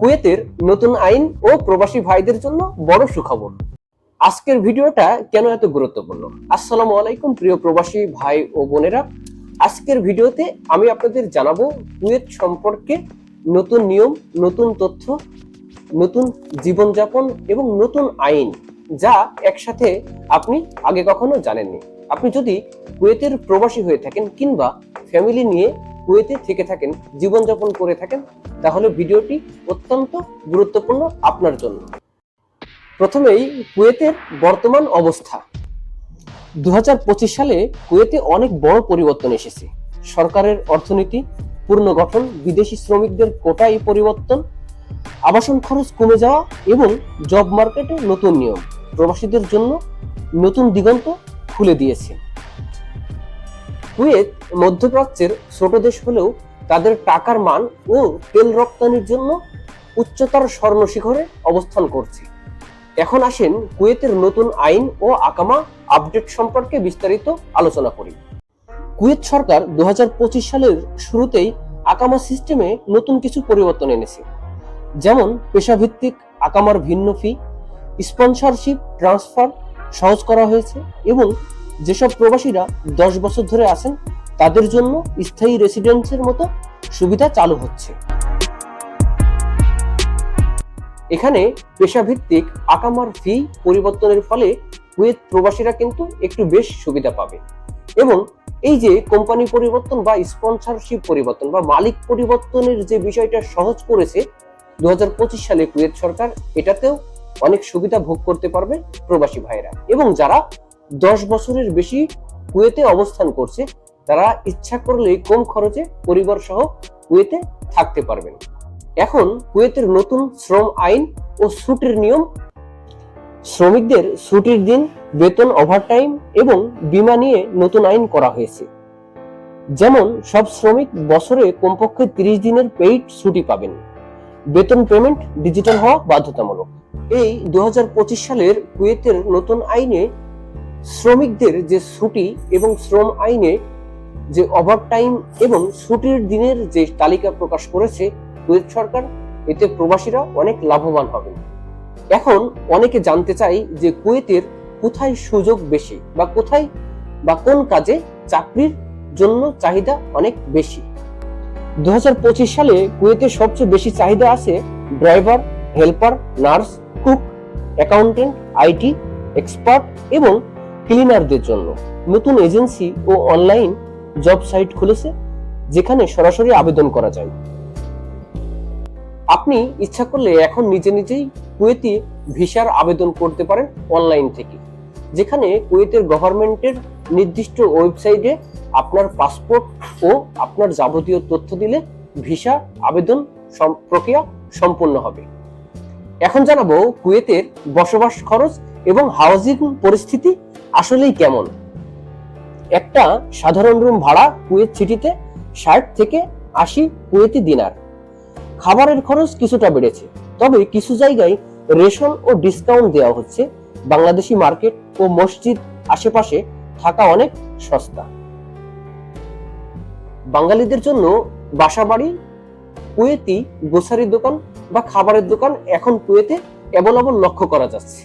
কুয়েতের নতুন আইন ও প্রবাসী ভাইদের জন্য বড় সুখবর। আজকের ভিডিওটা কেন এত গুরুত্বপূর্ণ? আসসালামু আলাইকুম প্রিয় প্রবাসী ভাই ও বোনেরা। আজকের ভিডিওতে আমি আপনাদের জানাব কুয়েত সম্পর্কে নতুন নিয়ম, নতুন তথ্য, নতুন জীবনযাপন এবং নতুন আইন যা একসাথে আপনি আগে কখনো জানেননি। আপনি যদি কুয়েতের প্রবাসী হয়ে থাকেন কিংবা ফ্যামিলি নিয়ে কুয়েতে থেকে থাকেন, জীবনযাপন করে থাকেন তাহলে ভিডিওটি অত্যন্ত গুরুত্বপূর্ণ আপনার জন্য। প্রথমেই কুয়েতের বর্তমান অবস্থা। দু সালে কুয়েতে অনেক বড় পরিবর্তন এসেছে। সরকারের অর্থনীতি, পুনর্গঠন, বিদেশি শ্রমিকদের কোটায় পরিবর্তন, আবাসন খরচ কমে যাওয়া এবং জব মার্কেটে নতুন নিয়ম প্রবাসীদের জন্য নতুন দিগন্ত খুলে দিয়েছে। কুয়েত মধ্যপ্রাচ্যের ছোট দেশ হলেও তাদের টাকার মান ও তেল রপ্তানির জন্য উচ্চতর স্বর্ণ শিখরে অবস্থান করছে। এখন আসেন কুয়েতের নতুন আইন ও আকামা আপডেট সম্পর্কে বিস্তারিত আলোচনা করি। কুয়েত সরকার দু হাজার পঁচিশ সালের শুরুতেই আকামা সিস্টেমে নতুন কিছু পরিবর্তন এনেছে। যেমন পেশাভিত্তিক আকামার ভিন্ন ফি, স্পন্সরশিপ, ট্রান্সফার সহজ করা হয়েছে এবং যেসব প্রবাসীরা দশ বছর ধরে আছেন তাদের জন্য স্থায়ী রেসিডেন্সের মতো সুবিধা চালু হচ্ছে। এখানে পেশাভিত্তিক আকামার ফি পরিবর্তনের ফলে কুয়েত প্রবাসীরা কিন্তু একটু বেশ সুবিধা পাবে। এবং এই যে কোম্পানি পরিবর্তন বা স্পন্সরশিপ পরিবর্তন বা মালিক পরিবর্তনের যে বিষয়টা সহজ করেছে দু হাজার পঁচিশ সালে কুয়েত সরকার এটাতেও অনেক সুবিধা ভোগ করতে পারবে প্রবাসী ভাইরা। এবং যারা দশ বছরের বেশি কুয়েতে অবস্থান করছে তারা ইচ্ছা করলে কম খরচে পরিবার সহ কুয়েতে থাকতে পারবেন। এখন কুয়েতের নতুন শ্রম আইন ও ছুটির নিয়ম। শ্রমিকদের ছুটির দিন, বেতন ওভারটাইম এবং বীমা নিয়ে নতুন আইন করা হয়েছে। যেমন, সব শ্রমিক বছরে কমপক্ষে তিরিশ দিনের পেইড ছুটি পাবেন। বেতন পেমেন্ট ডিজিটাল হওয়া বাধ্যতামূলক। এই দু হাজার পঁচিশ সালের কুয়েতের নতুন আইনে শ্রমিকদের যে ছুটি এবং শ্রম আইনে যে ওভার টাইম এবং ছুটির দিনের যে তালিকা প্রকাশ করেছে কুয়েত সরকার, এতে প্রবাসীরা অনেক লাভবান হবেন এখন অনেকে জানতে চাই যে কুয়েতের কোথায় সুযোগ বেশি বা কোথায় বা কোন কাজে চাকরির জন্য চাহিদা অনেক বেশি? দু হাজার পঁচিশ সালে কুয়েতে সবচেয়ে বেশি চাহিদা আছে driver, helper, nurse, cook, accountant, IT, expert এবং ক্লিনারদের জন্য। নতুন এজেন্সি ও অনলাইন জব সাইট খুলেছে, যেখানে সরাসরি আবেদন করা যায়। আপনি ইচ্ছা করলে এখন নিজে নিজেই কুয়েতি ভিসার আবেদন করতে পারেন অনলাইন থেকে, যেখানে কুয়েতের গভর্নমেন্টের নির্দিষ্ট ওয়েবসাইটে আপনার পাসপোর্ট ও আপনার যাবতীয় তথ্য দিলে ভিসা আবেদন প্রক্রিয়া সম্পূর্ণ হবে। এখন জানাব কুয়েতের বসবাস খরচ এবং হাউজিং পরিস্থিতি আসলেই কেমন। একটা সাধারণ রুম ভাড়া কুয়েত সিটিতে ষাট থেকে আশি কুয়েতি দিনার। খাবারের খরচ কিছুটা বেড়েছে, তবে কিছু জায়গায় রেশন ও ডিসকাউন্ট দেওয়া হচ্ছে। বাংলাদেশি মার্কেট ও মসজিদ আশেপাশে থাকা অনেক সস্তা। বাঙালিদের জন্য বাসাবাড়ি, কুয়েতি গ্রোসারির দোকান বা খাবারের দোকান এখন কুয়েতে অ্যাভেলেবল লক্ষ্য করা যাচ্ছে।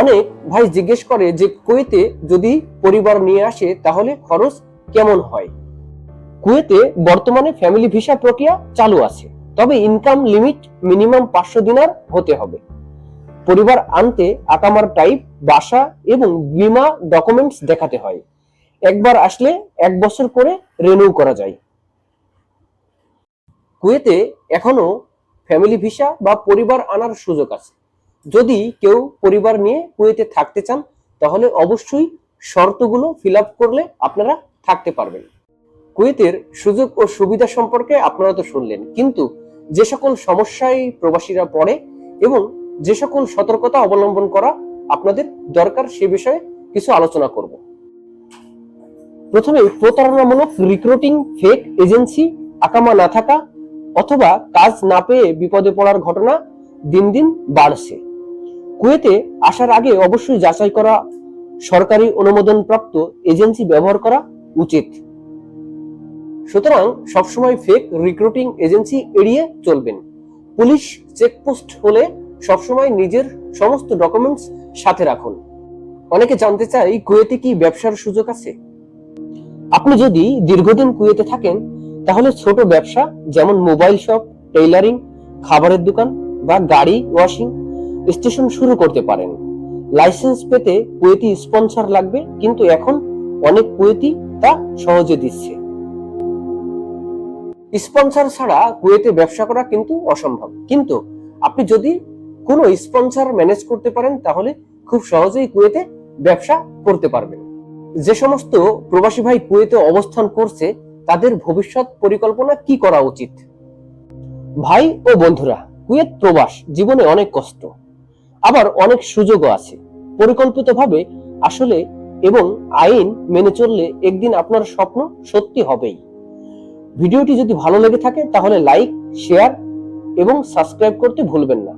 অনেক ভাই জিজ্ঞেস করে যে কুয়েতে যদি পরিবার নিয়ে আসে, তাহলে খরচ কেমন হয়? কুয়েতে বর্তমানে ফ্যামিলি ভিসা প্রক্রিয়া চালু আছে, তবে ইনকাম লিমিট মিনিমাম পাঁচশো দিনার হতে হবে। পরিবার আনতে আকামার টাইপ বাসা এবং বিমা ডকুমেন্টস দেখাতে হয়। একবার আসলে এক বছর করে রিনিউ করা যায়। কুয়েতে এখনও ফ্যামিলি ভিসা বা পরিবার আনার সুযোগ আছে। যদি কেউ পরিবার নিয়ে কুয়েতে থাকতে চান, তাহলে অবশ্যই শর্তগুলো ফিল করলে আপনারা থাকতে পারবেন। কুয়েতের সুযোগ ও সুবিধা সম্পর্কে আপনারা তো শুনলেন, কিন্তু যে সকল সমস্যায় প্রবাসীরা পড়ে এবং যে সকল সতর্কতা অবলম্বন করা আপনাদের দরকার সে বিষয়ে কিছু আলোচনা করব। প্রথমে প্রতারণামূলক রিক্রুটিং ফেক এজেন্সি আকামা না থাকা অথবা কাজ না পেয়ে বিপদে পড়ার ঘটনা দিন দিন বাড়ছে। কুয়েতে আসার আগে অবশ্যই যাচাই করা সরকারি অনুমোদনপ্রাপ্ত এজেন্সি ব্যবহার করা উচিত। সুতরাং সবসময় ফেক রিক্রুটিং এজেন্সি এড়িয়ে চলবেন। পুলিশ চেকপোস্ট হলে সবসময় নিজের সমস্ত ডকুমেন্টস সাথে রাখুন। অনেকে জানতে চাই কুয়েতে কি ব্যবসার সুযোগ আছে? আপনি যদি দীর্ঘদিন কুয়েতে থাকেন, তাহলে ছোট ব্যবসা যেমন মোবাইল শপ, টেইলারিং, খাবারের দোকান বা গাড়ি ওয়াশিং স্টেশন শুরু করতে পারেন। লাইসেন্স পেতে কুয়েতি স্পন্সর লাগবে, কিন্তু এখন অনেক কুয়েতি তা সহজে দিচ্ছে। স্পন্সর ছাড়া কুয়েতে ব্যবসা করা কিন্তু অসম্ভব। কিন্তু আপনি যদি কোনো স্পন্সর ম্যানেজ করতে পারেন, তাহলে খুব সহজেই কুয়েতে ব্যবসা করতে পারবেন। যে সমস্ত প্রবাসী ভাই কুয়েতে অবস্থান করছে, তাদের ভবিষ্যৎ পরিকল্পনা কি করা উচিত? ভাই ও বন্ধুরা, কুয়েত প্রবাস জীবনে অনেক কষ্ট। আবার অনেক সুযোগও আছে। পরিকল্পিতভাবে আসলে এবং আইন মেনে চললে একদিন আপনার স্বপ্ন সত্যি হবেই। ভিডিওটি যদি ভালো লেগে থাকে তাহলে লাইক, শেয়ার এবং সাবস্ক্রাইব করতে ভুলবেন না।